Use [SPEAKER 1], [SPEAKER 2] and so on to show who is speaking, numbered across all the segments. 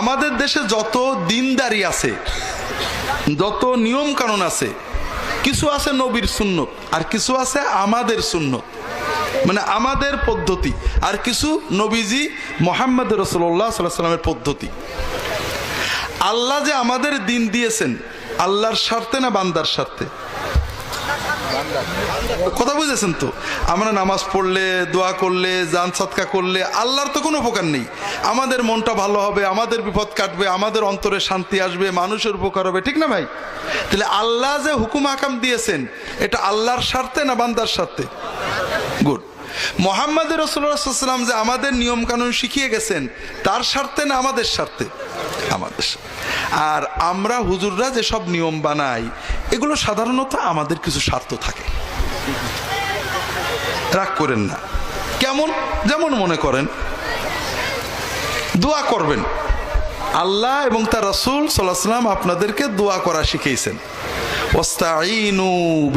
[SPEAKER 1] আমাদের দেশে যত দিনদারি আছে, যত নিয়ম কানুন আছে, কিছু আছে নবীর সুন্নত আর কিছু আছে আমাদের সুন্নত। মানে আমাদের পদ্ধতি আর কিছু নবীজি মোহাম্মদ রসুল্লাহ সাল্লাহ সাল্লামের পদ্ধতি। আল্লাহ যে আমাদের দিন দিয়েছেন, আল্লাহর স্বার্থে না বান্দার স্বার্থে? কথা বুঝেছেন তো? আমরা নামাজ পড়লে, দোয়া করলে, জান সাতকা করলে, আল্লাহর তো কোনো উপকার নেই। আমাদের মনটা ভালো হবে, আমাদের বিপদ কাটবে, আমাদের অন্তরে শান্তি আসবে, মানুষের উপকার হবে, ঠিক না ভাই? তাহলে আল্লাহ যে হুকুম আকাম দিয়েছেন, এটা আল্লাহর স্বার্থে না বান্দার স্বার্থে? গুড। মোহাম্মদ রসুল্লাহাম যে আমাদের নিয়ম কানুন শিখিয়ে গেছেন, তার স্বার্থে না আমাদের স্বার্থে? আমাদের স্বার্থে। আর আমরা হুজুররা যেসব নিয়ম বানাই, এগুলো সাধারণত আমাদের কিছু স্বার্থ থাকে। রাগ করেন না। কেমন? যেমন মনে করেন, দোয়া করবেন। আল্লাহ এবং তার রসুল সাল্লাম আপনাদেরকে দোয়া করা শিখিয়েছেন। ওস্তাইনু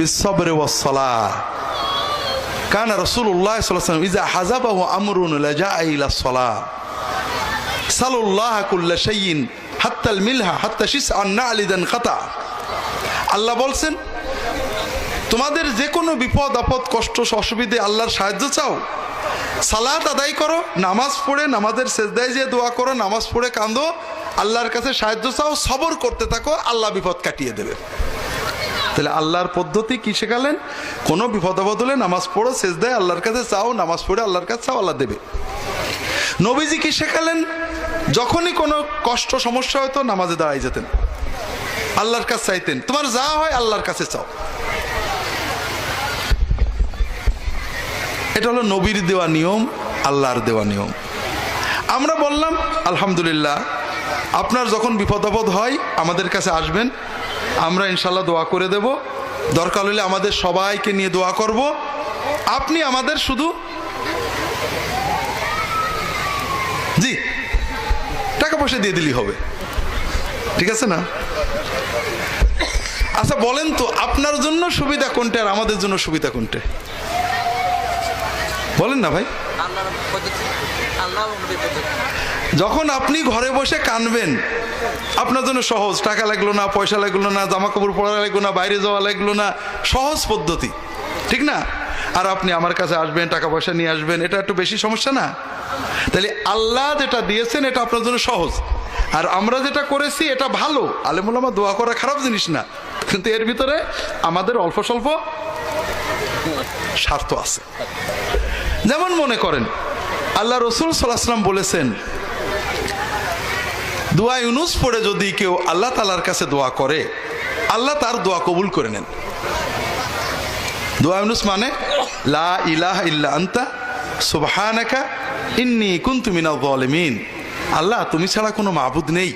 [SPEAKER 1] কানা রসুল্লাহ আমরুন হাত্তাল মিলহা, হাত্তা শিস আন্না আলিদান খাতা। আল্লাহ বলছেন, তোমাদের যে কোনো বিপদ, আপদ, কষ্ট, অসুবিধে আল্লাহর সাহায্য চাও। সালাত আদায় করো, নামাজ পড়ে, নামাজের শেষদায় যে দোয়া করো, নামাজ পড়ে কান্দো আল্লাহর কাছে সাহায্য চাও, সবর করতে থাকো, আল্লাহ বিপদ কাটিয়ে দেবে। তাহলে আল্লাহর পদ্ধতি কি শেখালেন? কোনো বিপদ আপদ হলে নামাজ পড়ো শেষ দেয় আল্লাহর কাছে চাও, নামাজ পড়ে আল্লাহর কাছে চাও আল্লাহ দেবে। নবীজি কি শেখালেন? যখনই কোনো কষ্ট, সমস্যা হতো, নামাজে দাঁড়াই যেতেন। আল্লাহর কাছে চাইতেন, তোমার যা হয় আল্লাহর কাছে চাও। এটা হলো নবীর দেওয়া নিয়ম, আল্লাহর দেওয়া নিয়ম। আমরা বললাম, আলহামদুলিল্লাহ, আপনার যখন বিপদ আপদ হয়, আমাদের কাছে আসবেন, আমরা ইনশাল্লাহ দোয়া করে দেব। দরকার হলে আমাদের সবাইকে নিয়ে দোয়া করব। আপনি আমাদের শুধু জি টাকা পয়সা দিয়ে দিলেই হবে। ঠিক আছে না? আচ্ছা বলেন তো আপনার জন্য সুবিধা কোনটা আর আমাদের জন্য সুবিধা কোনটা? বলেন না ভাই। যখন আপনি ঘরে বসে কানবেন আপনার জন্য সহজ টাকা লাগল না পয়সা লাগল না জামা কাপড় পরা লাগল না বাইরে যাওয়া লাগল না সহজ পদ্ধতি। ঠিক না? আর আপনি আমার কাছে আসবেন টাকা পয়সা নিয়ে আসবেন এটা একটু বেশি সমস্যা না? তাহলে আল্লাহ যেটা দিয়েছেন, এটা আপনার জন্য সহজ। আর আমরা যেটা করেছি, এটা ভালো। আলেমুলামা দোয়া করা খারাপ জিনিস না। কিন্তু এর ভিতরে আমাদের অল্প স্বল্প স্বার্থ আছে। যেমন মনে করেন, আল্লাহ রসুল সাল্লাহাম বলেছেন, দোয়া ইউনুস পড়ে যদি কেউ আল্লাহ তালার কাছে দোয়া করে, আল্লাহ তার দোয়া কবুল করে নেন। দোয়া ইউনুস মানে লা ইলাহ ইল্লা আন্তা সুবহানাকা ইন্নি কুনতু মিনাল জালিমিন আল্লাহ, তুমি ছাড়া কোনো মাবুদ নেই।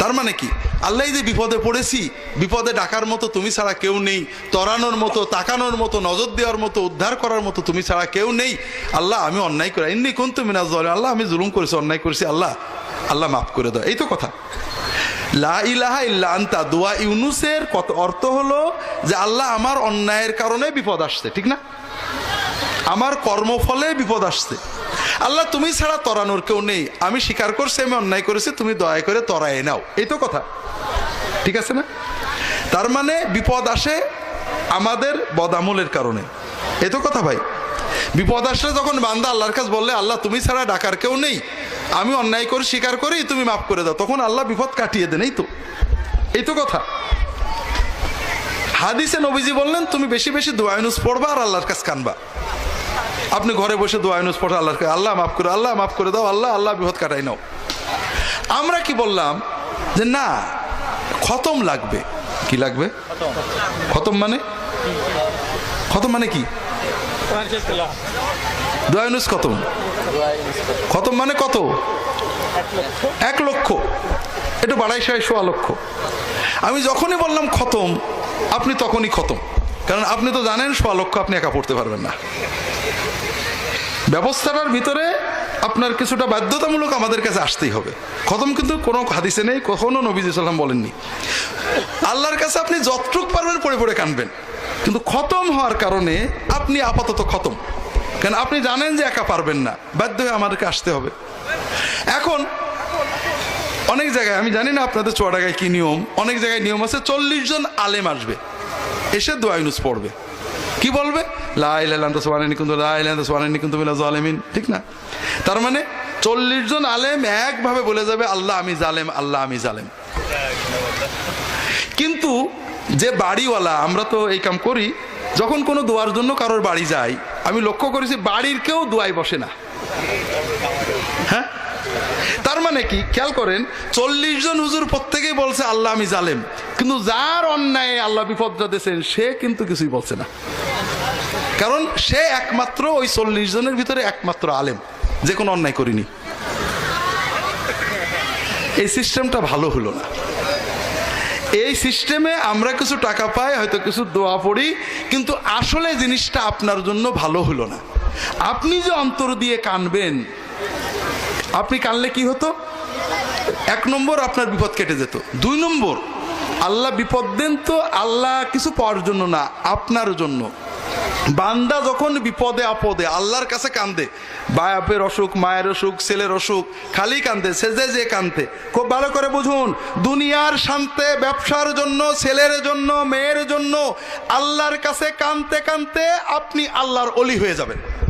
[SPEAKER 1] তার মানে কি? আল্লাহ যে বিপদে পড়েছি, বিপদে ডাকার মতো তুমি ছাড়া কেউ নেই। তরানোর মতো, তাকানোর মতো, নজর দেওয়ার মতো, উদ্ধার করার মতো তুমি ছাড়া কেউ নেই। আল্লাহ, আমি অন্যায় করে। ইন্নি কুনতু মিনাল জালিমিন আল্লাহ, আমি জুলুম করেছি, অন্যায় করেছি। আল্লাহ আল্লাহ মাফ করে দাও। এই তো কথা। লা ইলাহা ইল্লা আন্তা। দোয়া ইউনুসের কত অর্থ হলো যে আল্লাহ আমার অন্যায়ের কারণে বিপদ আসছে, ঠিক না? আমার কর্মফলে বিপদ আসছে। আল্লাহ, তুমি ছাড়া তরানোর কেউ নেই। আমি স্বীকার করছি, আমি অন্যায় করেছি, তুমি দয়া করে তরায় নাও। এই তো কথা। ঠিক আছে না? তার মানে বিপদ আসে আমাদের বদামলের কারণে। এ তো কথা ভাই। বিপদ আসলে যখন বান্দা আল্লাহর কাছে বললে, আল্লাহ, তুমি ছাড়া ডাকার কেউ নেই। আমি অন্যায় করে, স্বীকার করি, তুমি মাফ করে দাও। তখন আল্লাহ বিপদ কাটিয়ে দেন, এই তো। এই তো কথা। হাদিসে নবীজি বললেন, তুমি বেশি বেশি দোয়াইনুস পড়বা আর আল্লাহর কাছে কানবা। আপনি ঘরে বসে দোয়াইনুস পড়া, আল্লাহর কাছে, আল্লাহ মাফ করে, আল্লাহ মাফ করে দাও, আল্লাহ আল্লাহ বিপদ কাটাই নাও। আমরা কি বললাম যে না, খতম লাগবে। কি লাগবে? খতম মানে? খতম মানে কি? দোয়াইনুস খতম। খতম মানে কত? এক লক্ষ। একটু বাড়াই সাড়ে সোয়া লক্ষ। আমি যখনই বললাম খতম, আপনি তখনই খতম। কারণ আপনি তো জানেন সোয়া লক্ষ আপনি একা পড়তে পারবেন না। ব্যবস্থাটার ভিতরে আপনার কিছুটা বাধ্যতামূলক আমাদের কাছে আসতেই হবে। খতম কিন্তু কোনো হাদিসে নেই, কখনো নবীজ সাল্লাম বলেননি। আল্লাহর কাছে আপনি যতটুক পারবেন পড়ে পড়ে কানবেন। কিন্তু খতম হওয়ার কারণে আপনি আপাতত খতম। কেন? আপনি জানেন যে একা পারবেন না, বাধ্য হয়ে আমাদেরকে আসতে হবে। এখন, অনেক জায়গায়, আমি জানি না আপনাদের চুয়াডাগায় কি নিয়ম, অনেক জায়গায় নিয়ম আছে, চল্লিশ জন আলেম আসবে, এসে দোয়া ইউনুস পড়বে। কি বলবে? কিন্তু কিন্তু জালেমিন। ঠিক না? তার মানে চল্লিশ জন আলেম একভাবে বলে যাবে, আল্লাহ আমি জালেম, আল্লাহ আমি জালেম। কিন্তু যে বাড়িওয়ালা, আমরা তো এই কাম করি, যখন কোনো দোয়ার জন্য কারোর বাড়ি যাই, আমি লক্ষ্য করেছি বাড়ির কেউ দোয়াই বসে না। হ্যাঁ? তার মানে কি? খেয়াল করেন, চল্লিশ জন হুজুর প্রত্যেকেই বলছে, আল্লাহ আমি জালেম। কিন্তু যার অন্যায় আল্লাহ বিপদটা দিয়েছেন, সে কিন্তু কিছুই বলছে না। কারণ সে একমাত্র ওই চল্লিশ জনের ভিতরে একমাত্র আলেম, যে কোনো অন্যায় করিনি। এই সিস্টেমটা ভালো হলো না। এই সিস্টেমে আমরা কিছু টাকা পাই, হয়তো কিছু দোয়া পড়ি, কিন্তু আসলে জিনিসটা আপনার জন্য ভালো হলো না। আপনি যে অন্তর দিয়ে কানবেন, আপনি কানলে কি হতো? এক নম্বর আপনার বিপদ কেটে যেত। দুই নম্বর, আল্লাহ বিপদ দেন তো আল্লাহ কিছু পাওয়ার জন্য না, আপনার জন্য। বান্দা যখন বিপদে আপদে আল্লাহর কাছে কান্দে বায়াপের অসুখ, মায়ের অসুখ, ছেলের অসুখ, খালি কান্দে, সেজে যে কান্দে। খুব ভালো করে বুঝুন, দুনিয়ার শান্তে ব্যবসার জন্য, ছেলের জন্য, মেয়ের জন্য, আল্লাহর কাছে কানতে কানতে আপনি আল্লাহর অলি হয়ে যাবেন।